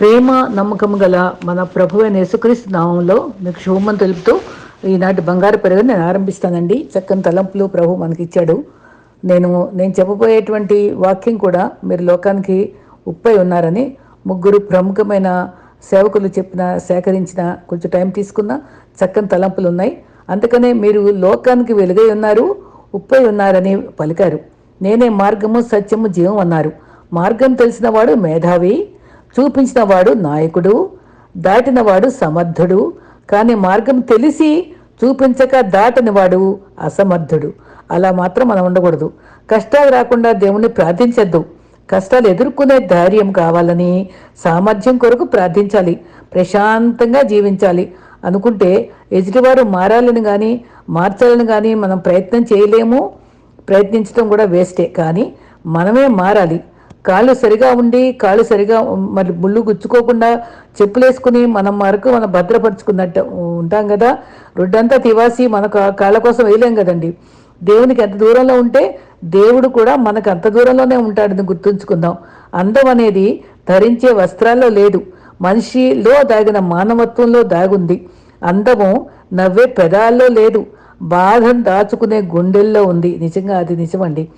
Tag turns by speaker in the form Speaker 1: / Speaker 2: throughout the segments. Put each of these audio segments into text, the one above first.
Speaker 1: ప్రేమ నమ్మకం గల మన ప్రభు అయిన యేసుక్రీస్తు నామంలో మీకు శుభమని తెలుపుతూ ఈనాటి బంగారు పెరుగు నేను ఆరంభిస్తానండి. చక్కని తలంపులు ప్రభు మనకి ఇచ్చాడు నేను నేను చెప్పబోయేటువంటి వాక్యం కూడా మీరు లోకానికి ఉప్పై ఉన్నారని ముగ్గురు ప్రముఖమైన సేవకులు చెప్పిన సేకరించిన కొంచెం టైం తీసుకున్న చక్కని తలంపులు ఉన్నాయి. అందుకనే మీరు లోకానికి వెలుగై ఉన్నారు ఉప్పై ఉన్నారని పలికారు. నేనే మార్గము సత్యము జీవం అన్నారు. మార్గం తెలిసిన వాడు మేధావి చూపించినవాడు నాయకుడు దాటినవాడు సమర్థుడు కానీ మార్గం తెలిసి చూపించక దాటినవాడు అసమర్థుడు. అలా మాత్రం మనం ఉండకూడదు. కష్టాలు రాకుండా దేవుణ్ణి ప్రార్థించద్దు. కష్టాలు ఎదుర్కొనే ధైర్యం కావాలని సామర్థ్యం కొరకు ప్రార్థించాలి. ప్రశాంతంగా జీవించాలి. అనుకుంటే ఎదుటివారు మారాలని కానీ మార్చాలని కానీ మనం ప్రయత్నం చేయలేము. ప్రయత్నించడం కూడా వేస్టే. కానీ మనమే మారాలి. కాళ్ళు సరిగా ఉండి కాళ్ళు సరిగా మరి ముళ్ళు గుచ్చుకోకుండా చెప్పులేసుకుని మనం వరకు మనం భద్రపరుచుకున్నట్టు ఉంటాం కదా. రొడ్డంతా తివాసి మన కాళ్ళ కోసం వేయలేం కదండి. దేవునికి ఎంత దూరంలో ఉంటే దేవుడు కూడా మనకు అంత దూరంలోనే ఉంటాడని గుర్తుంచుకుందాం. అందం అనేది ధరించే వస్త్రాల్లో లేదు. మనిషిలో దాగిన మానవత్వంలో దాగుంది. అందము నవ్వే పెదాల్లో లేదు. బాధను దాచుకునే గుండెల్లో ఉంది. నిజంగా అది నిజమండి.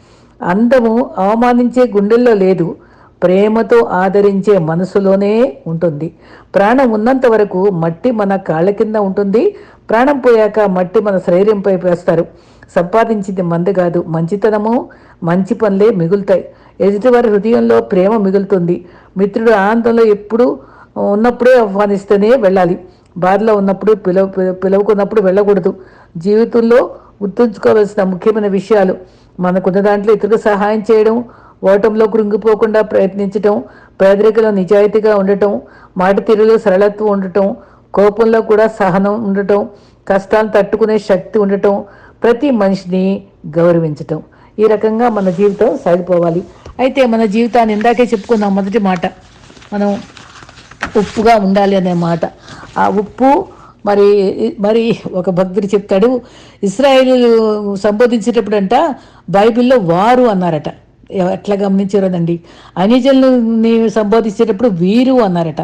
Speaker 1: అందము అవమానించే గుండెల్లో లేదు. ప్రేమతో ఆదరించే మనసులోనే ఉంటుంది. ప్రాణం ఉన్నంత వరకు మట్టి మన కాళ్ళ కింద ఉంటుంది. ప్రాణం పోయాక మట్టి మన శరీరంపై వేస్తారు. సంపాదించింది మంది కాదు. మంచితనము మంచి పనులే మిగులుతాయి. ఎదుటివారి హృదయంలో ప్రేమ మిగులుతుంది. మిత్రుడు ఆనందంలో ఎప్పుడు ఉన్నప్పుడే ఆహ్వానిస్తేనే వెళ్ళాలి. బాధలో ఉన్నప్పుడు పిలవ పిలవకున్నప్పుడు వెళ్ళకూడదు. జీవితంలో గుర్తుంచుకోవాల్సిన ముఖ్యమైన విషయాలు మనకున్న దాంట్లో ఇతరులకు సహాయం చేయడం ఓటంలో కృంగిపోకుండా ప్రయత్నించటం పేదరికలో నిజాయితీగా ఉండటం మాట తీరులో సరళత్వం ఉండటం కోపంలో కూడా సహనం ఉండటం కష్టాలను తట్టుకునే శక్తి ఉండటం ప్రతి మనిషిని గౌరవించటం. ఈ రకంగా మన జీవితం సాగిపోవాలి. అయితే మన జీవితాన్ని ఇందాకే చెప్పుకున్నాం మొదటి మాట. మనం ఉప్పుగా ఉండాలి అనే మాట. ఆ ఉప్పు మరి మరి ఒక భక్తుడు చెప్తాడు ఇస్రాయేలు సంబోధించేటప్పుడు అంట బైబిల్లో వారు అన్నారట. ఎట్లా గమనించారోనండి అనిజల్ని సంబోధించేటప్పుడు వీరు అన్నారట.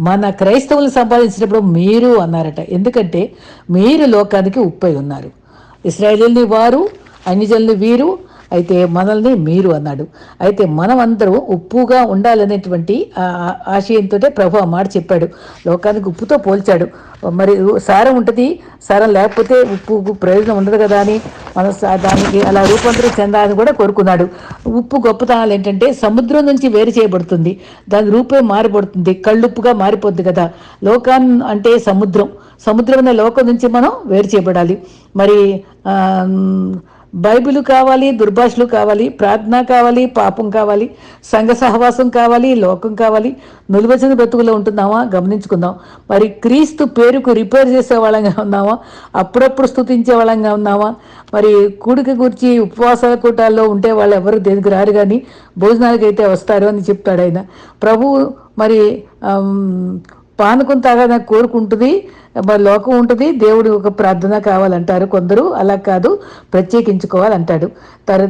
Speaker 1: మన క్రైస్తవులు సంపాదించేటప్పుడు మీరు అన్నారట. ఎందుకంటే మీరు లోకానికి ఉప్పై ఉన్నారు. ఇస్రాయేల్ని వారు అన్యజనులు వీరు అయితే మనల్ని మీరు అన్నాడు. అయితే మనం ఉప్పుగా ఉండాలనేటువంటి ఆశయంతో ప్రభు ఆ మాట చెప్పాడు. లోకానికి ఉప్పుతో పోల్చాడు. మరి సారం ఉంటుంది సారం లేకపోతే ఉప్పు ప్రయోజనం ఉండదు కదా అని మనం దానికి అలా రూపాంతరం చెందాలని కూడా కోరుకున్నాడు. ఉప్పు గొప్పతనాలు ఏంటంటే సముద్రం నుంచి వేరు చేయబడుతుంది. దాని రూపే మారిపడుతుంది కళ్ళుప్పుగా మారిపోద్ది కదా. లోకాన్ అంటే సముద్రం. సముద్రం అనే లోకం నుంచి మనం వేరు చేయబడాలి. మరి ఆ, బైబిల్ కావాలి దుర్భాషలు కావాలి ప్రార్థన కావాలి పాపం కావాలి సంఘ సహవాసం కావాలి లోకం కావాలి. నులువచన బ్రతుకులో ఉంటున్నామా గమనించుకుందాం. మరి క్రీస్తు పేరుకు రిపేర్ చేసే వాళ్ళంగా ఉన్నామా అప్పుడప్పుడు స్తుతించే వాళ్ళంగా ఉన్నామా మరి కూడిక గురించి ఉపవాసాల కూటాల్లో ఉంటే వాళ్ళు ఎవరు దేనికి రారు కానీ భోజనాలకైతే వస్తారు అని చెప్తాడు ఆయన. ప్రభు మరి పానకం తాగాలని కోరుకుంటుంది మరి లోకం ఉంటుంది దేవుడు ఒక ప్రార్థన కావాలంటారు కొందరు అలా కాదు ప్రత్యేకించుకోవాలంటాడు.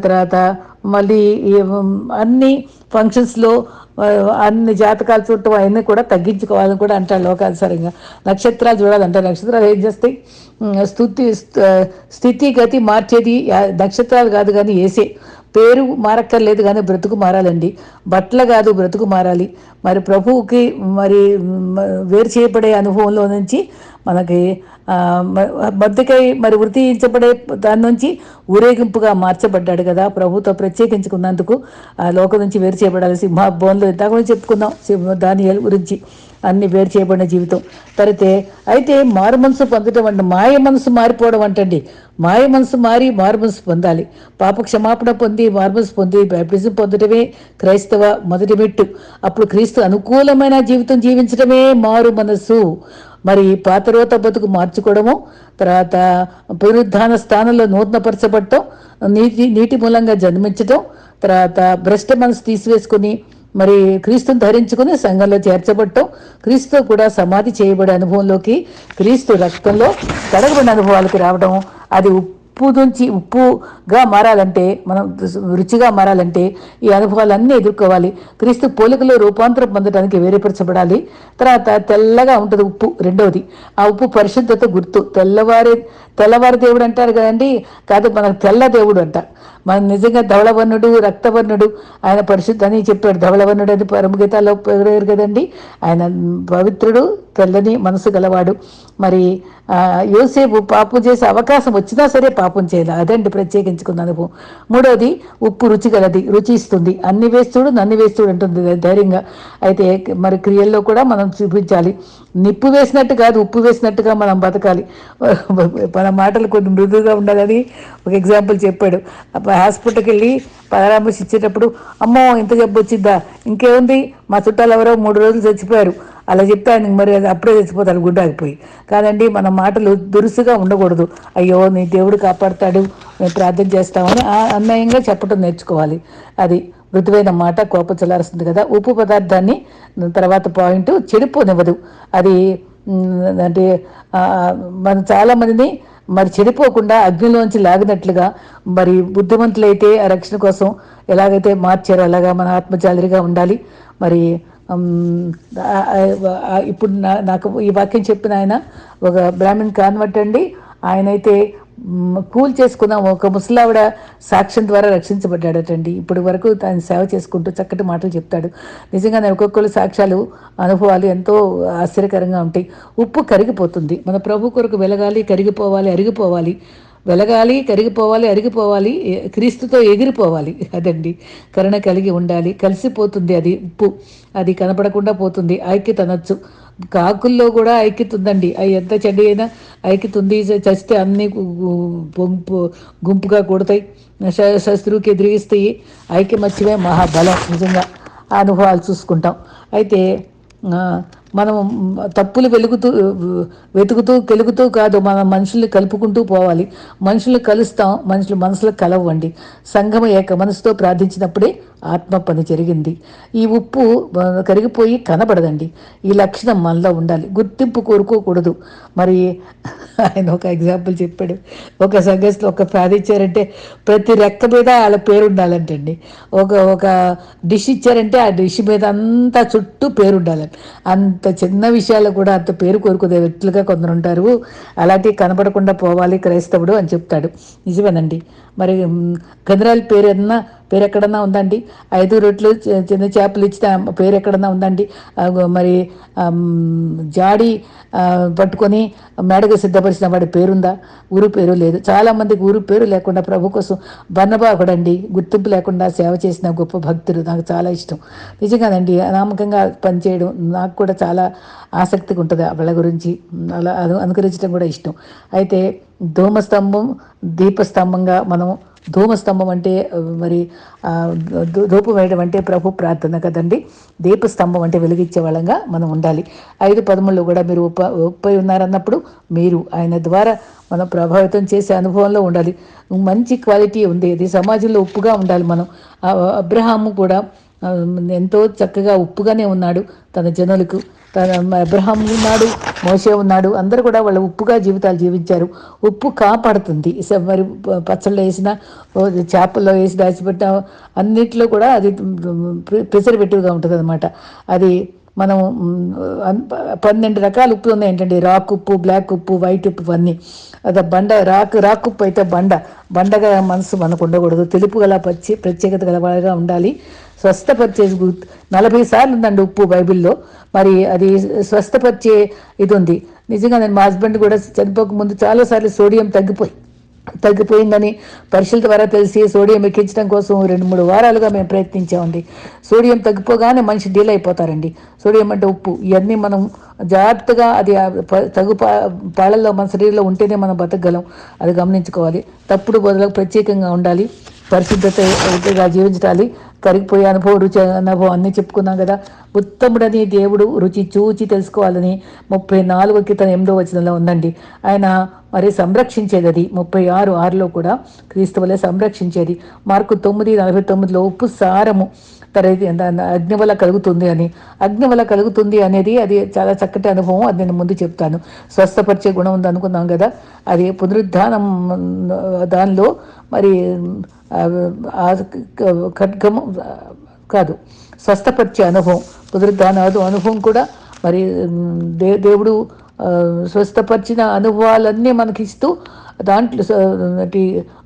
Speaker 1: తర్వాత మళ్ళీ అన్ని ఫంక్షన్స్లో అన్ని జాతకాలు చుట్టూ అవన్నీ కూడా తగ్గించుకోవాలని కూడా అంటాడు లోకానుసారంగా. నక్షత్రాలు చూడాలంటారు నక్షత్రాలు ఏం చేస్తాయి? స్థుతి స్థితి గతి మార్చేది నక్షత్రాలు కాదు కానీ ఏసే. పేరు మారక్కర్లేదు కానీ బ్రతుకు మారాలండి. బట్టలు కాదు బ్రతుకు మారాలి. మరి ప్రభువుకి మరి వేరు చేయబడే అనుభవంలో నుంచి మనకి ఆ, బద్దకై మరి వృత్తించబడే దాని నుంచి ఊరేగింపుగా మార్చబడ్డాడు కదా. ప్రభుతో ప్రత్యేకించుకున్నందుకు ఆ లోకం నుంచి వేరు చేయబడాలి. సింహ బోన్లో ఇందాక చెప్పుకుందాం సింహ గురించి. అన్ని వేరు చేయబడిన జీవితం. తరితే అయితే మారు మనసు పొందటం అంటే మాయ మనసు మారిపోవడం అంటండి. మాయ మనసు మారి మారు మనసు పొందాలి. పాప క్షమాపణ పొంది మారు మనసు పొంది బ్యాప్టిజం పొందటమే క్రైస్తవ మొదటి మెట్టు. అప్పుడు క్రీస్తు అనుకూలమైన జీవితం జీవించడమే మారు మనసు. మరి పాత రోత బతుకు మార్చుకోవడము తర్వాత పునరుద్ధాన స్థానంలో నూతనపరచబడటం నీటి నీటి మూలంగా జన్మించటం తర్వాత భ్రష్ట మనసు తీసివేసుకుని మరి క్రీస్తుని ధరించుకుని సంఘంలో చేర్చబడటం క్రీస్తు కూడా సమాధి చేయబడే అనుభవంలోకి క్రీస్తు రక్తంలో కడగబడిన అనుభవాలకి రావడం అది ఉప్పు నుంచి ఉప్పుగా మారాలంటే మనం రుచిగా మారాలంటే ఈ అనుభవాలన్నీ ఎదుర్కోవాలి. క్రీస్తు పోలికలో రూపాంతరం పొందడానికి వేరుపరచబడాలి. తర్వాత తెల్లగా ఉంటుంది ఉప్పు రెండవది. ఆ ఉప్పు పరిశుద్ధత గుర్తు. తెల్లవారి తెల్లవారి దేవుడు అంటారు కదండి. కాదు మనకు తెల్ల దేవుడు అంట. మన నిజంగా ధవళవర్ణుడు రక్తవర్ణుడు ఆయన పరిశుద్ధ అని చెప్పాడు. ధవళవర్ణుడు అని పరమగీతాల్లో పేరు కదండి. ఆయన పవిత్రుడు తెల్లని మనసు గలవాడు. మరి యోసేపు పాపం చేసే అవకాశం వచ్చినా సరే పాపం చేయాలి. అదండి ప్రత్యేకించుకున్న అనుభవం. మూడవది ఉప్పు రుచి గలది రుచి ఇస్తుంది. అన్ని వేస్తుడు నన్ను వేస్తుడు అంటుంది ధైర్యంగా. అయితే మరి క్రియల్లో కూడా మనం చూపించాలి. నిప్పు వేసినట్టు కాదు ఉప్పు వేసినట్టుగా మనం బతకాలి. మన మాటలు కొన్ని మృదువుగా ఉండాలని ఒక ఎగ్జాంపుల్ చెప్పాడు. హాస్పిటల్కి వెళ్ళి పరామర్శించేటప్పుడు అమ్మో ఇంత జబ్బు వచ్చిద్దా ఇంకేముంది? మా చుట్టాలు ఎవరో మూడు రోజులు చచ్చిపోయారు. అలా చెప్తే ఆయన మరి అది అప్పుడే చచ్చిపోతారు గుడ్డాకిపోయి కాదండి మన మాటలు దురుసుగా ఉండకూడదు. అయ్యో నీ దేవుడు కాపాడుతాడు. మేము ప్రార్థన చేస్తామని ఆ అన్యాయంగా చెప్పడం నేర్చుకోవాలి. అది మృదువైన మాట కోపం చల్లారుస్తుంది కదా. ఉప్పు పదార్థాన్ని తర్వాత పాయింట్ చెడిపోనివ్వదు అది అంటే మనం చాలామందిని మరి చెడిపోకుండా అగ్నిలోంచి లాగినట్లుగా మరి బుద్ధిమంతులైతే ఆ రక్షణ కోసం ఎలాగైతే మార్చారో అలాగా మన ఆత్మజాలిగా ఉండాలి. మరి ఇప్పుడు నాకు ఈ వాక్యం చెప్పిన ఆయన ఒక బ్రాహ్మణ్ కాన్వర్ట్ అండి. ఆయనైతే కూల్ చేసుకున్నాము ఒక ముసలావిడ సాక్ష్యం ద్వారా రక్షించబడ్డాడటండి. ఇప్పటి వరకు తాను సేవ చేసుకుంటూ చక్కటి మాటలు చెప్తాడు. నిజంగానే ఒక్కొక్కరు సాక్ష్యాలు అనుభవాలు ఎంతో ఆశ్చర్యకరంగా ఉంటాయి. ఉప్పు కరిగిపోతుంది. మన ప్రభు కొరకు వెలగాలి కరిగిపోవాలి అరిగిపోవాలి. వెలగాలి కరిగిపోవాలి అరిగిపోవాలి క్రీస్తుతో ఎగిరిపోవాలి. అదండి. కరుణ కలిగి ఉండాలి. కలిసిపోతుంది అది ఉప్పు. అది కనపడకుండా పోతుంది. ఐక్యత అనొచ్చు. కాకుల్లో కూడా ఐక్యత ఉందండి అవి ఎంత చెడ్డ అయినా ఐక్యత ఉంది చస్తే అన్ని గుంపు గుంపుగా కొడతాయి. శ- శత్రువుకి ఎదిరిగిస్తాయి. ఐక్యమత్యమే మహాబలం. నిజంగా ఆ అనుభవాలు చూసుకుంటాం. అయితే మనం తప్పులు వెలుగుతూ వెతుకుతూ కెలుగుతూ కాదు మన మనుషుల్ని కలుపుకుంటూ పోవాలి. మనుషులు కలుస్తాం మనుషులు మనసులు కలవండి. సంఘం ఏక మనసుతో ప్రార్థించినప్పుడే ఆత్మ పని జరిగింది. ఈ ఉప్పు కరిగిపోయి కనబడదండి. ఈ లక్షణం మనలో ఉండాలి. గుర్తింపు కోరుకోకూడదు. మరి ఆయన ఒక ఎగ్జాంపుల్ చెప్పాడు. ఒక సంఘస్థలో ఒక ఫ్యాన్ ఇచ్చారంటే ప్రతి రెక్క మీద వాళ్ళ పేరు ఉండాలంటండి. ఒక ఒక డిష్ ఇచ్చారంటే ఆ డిష్ మీద అంతా చుట్టూ పేరు ఉండాలని అంత చిన్న విషయాలు కూడా అంత పేరు కోరుకునే వ్యక్తులుగా కొందరు ఉంటారు అలాంటివి కనపడకుండా పోవాలి క్రైస్తవుడు అని చెప్తాడు. నిజమేనండి. మరి మ్, గంధరాల పేరు ఏదన్నా పేరు ఎక్కడన్నా ఉందండి? ఐదు రొట్లు చిన్న చేపలు ఇచ్చిన పేరు ఎక్కడన్నా ఉందండి? మరి జాడీ జాడి పట్టుకొని మేడగా సిద్ధపరిచిన వాడి పేరుందా? ఊరు పేరు లేదు. చాలామందికి ఊరు పేరు లేకుండా ప్రభు కోసం బన్నబాకుడండి గుర్తింపు లేకుండా సేవ చేసిన గొప్ప భక్తుడు. నాకు చాలా ఇష్టం. నిజంగానండి అనామకంగా పనిచేయడం నాకు కూడా చాలా ఆసక్తిగా ఉంటుంది వాళ్ళ గురించి. అలా అను అనుకరించడం కూడా ఇష్టం. అయితే ధూమస్తంభం దీపస్తంభంగా మనం ధూమస్తంభం అంటే మరి ఆ, ధూపం వేయడం అంటే ప్రభు ప్రార్థన కదండి. దీపస్తంభం అంటే వెలిగించే వాళ్ళంగా మనం ఉండాలి. ఐదు పదముల్లో కూడా మీరు ఉప ఉప్పై ఉన్నారన్నప్పుడు మీరు ఆయన ద్వారా మనం ప్రభావితం చేసే అనుభవంలో ఉండాలి. మంచి క్వాలిటీ ఉంది. ఇది సమాజంలో ఉప్పుగా ఉండాలి మనం. అబ్రహాము కూడా ఎంతో చక్కగా ఉప్పుగానే ఉన్నాడు తన జనులకు. తన అబ్రహాం ఉన్నాడు మోసే ఉన్నాడు అందరూ కూడా వాళ్ళు ఉప్పుగా జీవితాలు జీవించారు. ఉప్పు కాపాడుతుంది. మరి పచ్చళ్ళు వేసిన చేపల్లో వేసి దాచిపెట్ట అన్నిట్లో కూడా అది ప్రిజర్వేటివ్గా ఉంటుంది అనమాట అది మనం పన్నెండు రకాల ఉప్పు ఉన్నాయి ఏంటండి? రాక్ ఉప్పు బ్లాక్ ఉప్పు వైట్ ఉప్పు అన్నీ అదే బండ రాక్ రాక్ ఉప్పు అయితే బండ. బండగా మనసు మనకు ఉండకూడదు. తెలుపు గల పచ్చి ప్రత్యేకత గలవాగా ఉండాలి. స్వస్థపరిచే నలభై సార్లు ఉందండి ఉప్పు బైబిల్లో. మరి అది స్వస్థపరిచే ఇది ఉంది నిజంగా నేను మా హస్బెండ్ కూడా చనిపోక ముందు చాలాసార్లు సోడియం తగ్గిపోయి తగ్గిపోయిందని పరీక్షల ద్వారా తెలిసి సోడియం ఎక్కించడం కోసం రెండు మూడు వారాలుగా మేము ప్రయత్నించామండి. సోడియం తగ్గిపోగానే మనిషి డీల్ అయిపోతారండి. సోడియం అంటే ఉప్పు. ఇవన్నీ మనం జాగ్రత్తగా అది ప- తగు పా పాళ్ళల్లో మన శరీరంలో ఉంటేనే మనం బతకగలం. అది గమనించుకోవాలి. తప్పుడు బదులకు ప్రత్యేకంగా ఉండాలి. పరిశుద్ధతగా జీవించాలి కరిగిపోయే అనుభవం రుచి అనుభవం అన్నీ చెప్పుకున్నాం కదా. ఉత్తముడని దేవుడు రుచి చూచి తెలుసుకోవాలని ముప్పై నాలుగు క్రితం ఎనిమిదో వచనంలో ఉందండి. ఆయన మరి సంరక్షించేది అది ముప్పై ఆరు ఆరులో కూడా క్రీస్తువులే సంరక్షించేది. మార్కు తొమ్మిది నలభై తొమ్మిదిలో ఉప్పు సారము. తర్వాత అగ్ని వల్ల కలుగుతుంది అని. అగ్ని వల్ల కలుగుతుంది అనేది అది చాలా చక్కటి అనుభవం. అది నేను ముందు చెప్తాను. స్వస్థపరిచే గుణం ఉంది అనుకున్నాం కదా. అది పునరుద్ధానం దానిలో మరి ఖడ్గము కాదు స్వస్థపరిచే అనుభవం. పునరుద్ధాన అనుభవం కూడా మరి దే దేవుడు స్వస్థపరిచిన అనుభవాలన్నీ మనకిస్తూ దాంట్లో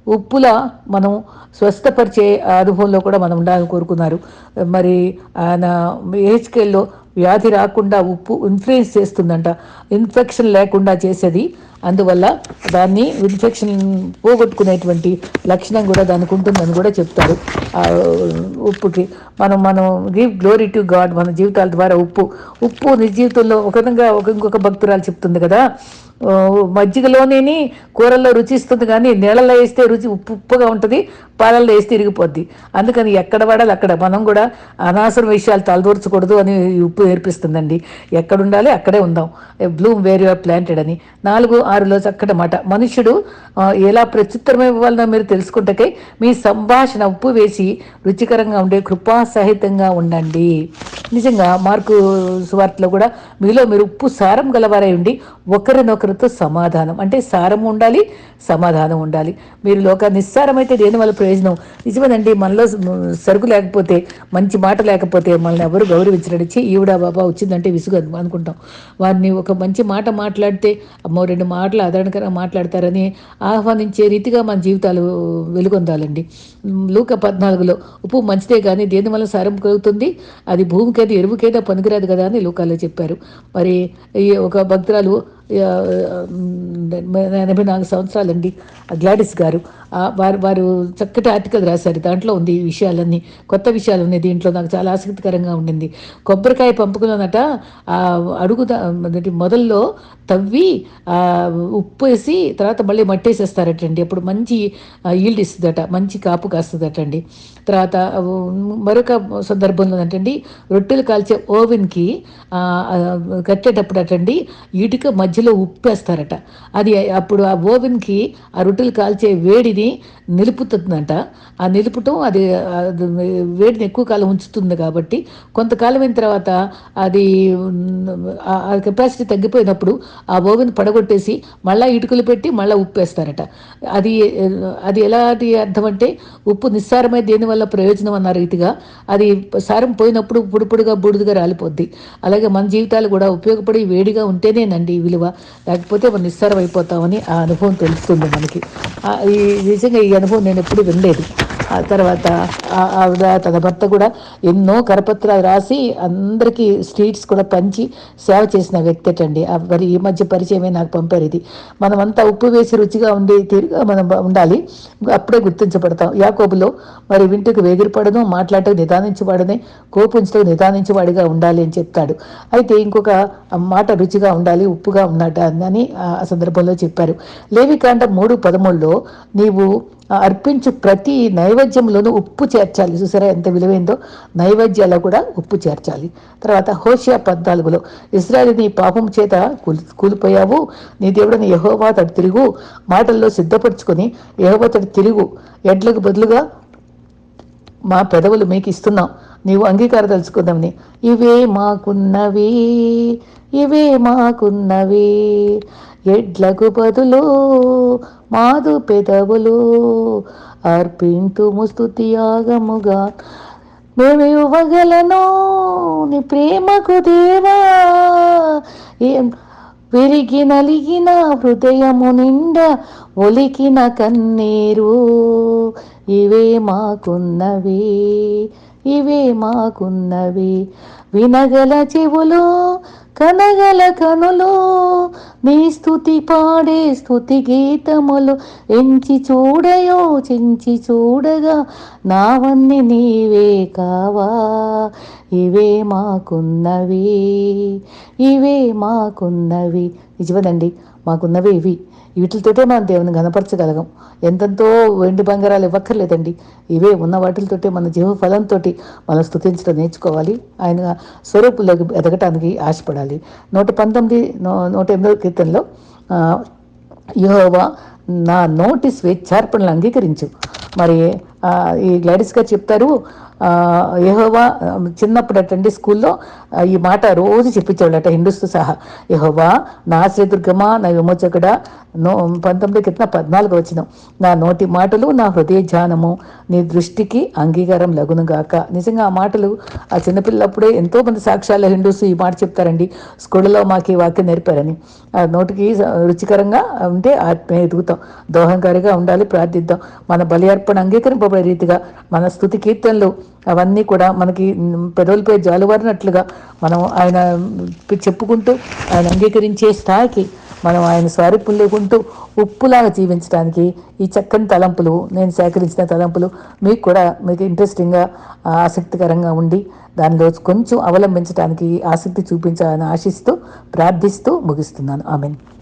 Speaker 1: ఉప్పుల మనం స్వస్థపరిచే అనుభవంలో కూడా మనం ఉండాలని కోరుకున్నారు. మరి ఆయన ఏహెచ్కేల్లో వ్యాధి రాకుండా ఉప్పు ఇన్ఫ్లుయెన్స్ చేస్తుందంట. ఇన్ఫెక్షన్ లేకుండా చేసేది. అందువల్ల దాన్ని ఇన్ఫెక్షన్ పోగొట్టుకునేటువంటి లక్షణం కూడా దానికి ఉంటుందని కూడా చెప్తారు. ఉప్పుకి మనం మనం గివ్ గ్లోరీ టు గాడ్ మన జీవితాల ద్వారా ఉప్పు. ఉప్పు నిజ జీవితంలో ఒక విధంగా ఒక ఇంకొక భక్తురాలు చెప్తుంది కదా. మజ్జిగలోనే కూరల్లో రుచిస్తుంది కానీ నీళ్ళలో వేస్తే రుచి ఉప్పు ఉప్పుగా ఉంటుంది పాలల్లో వేస్తే తిరిగిపోద్ది అందుకని ఎక్కడ పడాలి అక్కడ మనం కూడా అనవసరం విషయాలు తలదూర్చకూడదు అని ఉప్పు నేర్పిస్తుందండి. ఎక్కడ ఉండాలి అక్కడే ఉందాం. బ్లూమ్ వేర్ యూఆర్ ప్లాంటెడ్ అని. నాలుగు ఆరులో అక్కడ మాట. మనుషుడు ఎలా ప్రత్యుత్తరం ఇవ్వాలనో మీరు తెలుసుకుంటే మీ సంభాషణ ఉప్పు వేసి రుచికరంగా ఉండే కృపాసహితంగా ఉండండి. నిజంగా మార్కు సువార్తలో కూడా మీలో మీరు ఉప్పు సారం గలవారై ఉండి ఒకరినొకరితో సమాధానం. అంటే సారం ఉండాలి సమాధానం ఉండాలి. మీరు లోక నిస్సారమైతే దేనివల్ల ప్రయోజనం? నిజమేనండి మనలో సరుకు లేకపోతే మంచి మాట లేకపోతే మనల్ని ఎవరు గౌరవించడానికి ఈవిడ బాబా వచ్చిందంటే విసుగు అనుకుంటాం. వారిని ఒక మంచి మాట మాట్లాడితే అమ్మో రెండు మాటలు ఆదరణకరంగా మాట్లాడతారని ఆహ్వానించే రీతిగా మన జీవితాలు వెలుగొందాలండి. లూక పద్నాలుగులో ఉప్పు మంచిదే కానీ దేని వల్ల సారం కలుగుతుంది? అది భూమికైతే ఎరువుకేదో పనికిరాదు కదా అని లూకాలో చెప్పారు. మరి ఈ ఒక భక్తురాలు ఎనభై నాలుగు సంవత్సరాలండి గ్లాడిస్ గారు వారు వారు చక్కటి ఆర్టికల్ రాశారు. దాంట్లో ఉంది ఈ విషయాలన్నీ కొత్త విషయాలు ఉన్నాయి దీంట్లో నాకు చాలా ఆసక్తికరంగా ఉండింది. కొబ్బరికాయ పంపుకున్నట అడుగు మొదల్లో తవ్వి ఉప్పు వేసి తర్వాత మళ్ళీ మట్టేసేస్తారటండి. అప్పుడు మంచి ఈల్డ్ ఇస్తుందట మంచి కాపు కాస్తుందటండి. తర్వాత మరొక సందర్భంలో అంటండి రొట్టెలు కాల్చే ఓవెన్కి కట్టేటప్పుడు అటండి ఇటుక మధ్యలో ఉప్పు వేస్తారట అది అప్పుడు ఆ ఓవెన్కి ఆ రొట్టెలు కాల్చే వేడిని నిలుపుతుందంట. ఆ నిలుపుటం అది వేడిని ఎక్కువ కాలం ఉంచుతుంది కాబట్టి కొంతకాలం అయిన తర్వాత అది ఆ కెపాసిటీ తగ్గిపోయినప్పుడు ఆ ఓవెన్ పడగొట్టేసి మళ్ళీ ఇటుకలు పెట్టి మళ్ళీ ఉప్పు వేస్తారట. అది అది ఎలాంటి అర్థం అంటే ఉప్పు నిస్సారమై దేనివల్ల ప్రయోజనం అన్న రీతిగా అది సారం పోయినప్పుడు పొడిపొడిగా బూడిదగా రాలిపోద్ది. అలాగే మన జీవితాలు కూడా ఉపయోగపడి వేడిగా ఉంటేనేనండి విలువ. లేకపోతే మనం నిస్సారం అయిపోతామని ఆ అనుభవం తెలుస్తుంది మనకి. ఈ నిజంగా ఈ అనుభవం నేను ఎప్పుడు వినలేదు. ఆ తర్వాత ఆవిడ తన భర్త కూడా ఎన్నో కరపత్రాలు రాసి అందరికీ స్ట్రీట్స్ కూడా పంచి సేవ చేసిన వ్యక్తి అండి మరి ఈ మధ్య పరిచయమే నాకు పంపారు ఇది. మనమంతా ఉప్పు వేసి రుచిగా ఉండే తీరుగా మనం ఉండాలి. అప్పుడే గుర్తించబడతాం. యాకోబులో మరి వింటుకు వేగిరపడను మాట్లాడటం నిదానించబడనే కోపించడం నిదానించవాడిగా ఉండాలి అని చెప్తాడు. అయితే ఇంకొక మాట రుచిగా ఉండాలి ఉప్పుగా ఉన్నట్టు అని ఆ సందర్భంలో చెప్పారు. లేవికాండ మూడు పదమూడులో నీవు అర్పించు ప్రతి నైవేద్యంలోనూ ఉప్పు చేర్చాలి. చూసారా ఎంత విలువైందో? నైవేద్యాల్లో కూడా ఉప్పు చేర్చాలి. తర్వాత హోషియా పద్నాలుగులో ఇస్రాయల్ నీ పాపం చేత కూలిపోయావు. నీ దేవుడిని యహోవా తడి తిరుగు. మాటల్లో సిద్ధపరుచుకొని యహోవా తడు తిరుగు. ఎడ్లకు బదులుగా మా పెదవులు మీకు ఇస్తున్నాం. నీవు అంగీకారం తెలుసుకుందామని. ఇవే మాకున్నవి ఇవే మాకున్నవి. ఎడ్లకు బదులు మాదు పెదవులు అర్పింతుము ముస్తుతియాగముగా మేము ఇవ్వగలను నీ ప్రేమకు దేవా. ఏం విరిగి నలిగిన హృదయము నిండా ఒలికిన కన్నీరు. ఇవే మాకున్నవి ఇవే మాకున్నవి. వినగల చెవులు కనగల కనులు నీ స్థుతి పాడే స్థుతి గీతములు. ఎంచి చూడయో చించి చూడగా నావన్నీ నీవే కావా. ఇవే మాకున్నవి ఇవే మాకున్నవి. నిజమదండి మాకున్నవి ఇవి. వీటితోటే మనం దేవుని గనపరచగలగం ఎంతెంతో వెండి బంగారాలు ఇవ్వక్కర్లేదండి. ఇవే ఉన్న వాటితోటే మన జీవ ఫలంతో మనం స్థుతించడం నేర్చుకోవాలి. ఆయన స్వరూపులోకి ఎదగటానికి ఆశపడాలి. నూట పంతొమ్మిది నూట ఎనిమిదో కీర్తనలో యహోవా నా నోటి స్వేచ్ఛార్పణలు అంగీకరించు. మరి ఈ గ్లాడిస్ గారు చెప్తారు యహోవా చిన్నప్పుడు అటండి స్కూల్లో ఈ మాట రోజు చెప్పించేవాళ్ళట హిందూస్తో సహా. యహోవా నా శ్రీదుర్గమా నా విమోచకుడ నో పంతొమ్మిది కింద పద్నాలుగు వచ్చిన నా నోటి మాటలు నా హృదయ ధ్యానము నీ దృష్టికి అంగీకారం లగునుగాక నిజంగా ఆ మాటలు ఆ చిన్నపిల్లప్పుడే ఎంతో మంది సాక్ష్యాల హిందూస్ ఈ మాట చెప్తారండి. స్కూళ్ళలో మాకు ఈ వాక్యం నేర్పారని. ఆ నోటికి రుచికరంగా ఉంటే ఆత్మీయ ఎదుగుతాం. దోహంకారిగా ఉండాలి ప్రార్థిద్దాం. మన బలి అర్పణ అంగీకరింపబడే రీతిగా మన స్థుతి కీర్తనలు అవన్నీ కూడా మనకి పెదవులపై జాలువారినట్లుగా మనం ఆయన చెప్పుకుంటూ ఆయన అంగీకరించే స్థాయికి మనం ఆయన స్వారూప్యం లేకుంటూ ఉప్పులాగా జీవించడానికి ఈ చక్కని తలంపులు నేను సేకరించిన తలంపులు మీకు కూడా మీకు ఇంట్రెస్టింగ్గా ఆసక్తికరంగా ఉండి దానిలో కొంచెం అవలంబించడానికి ఆసక్తి చూపించాలని ఆశిస్తూ ప్రార్థిస్తూ ముగిస్తున్నాను. ఆమెను.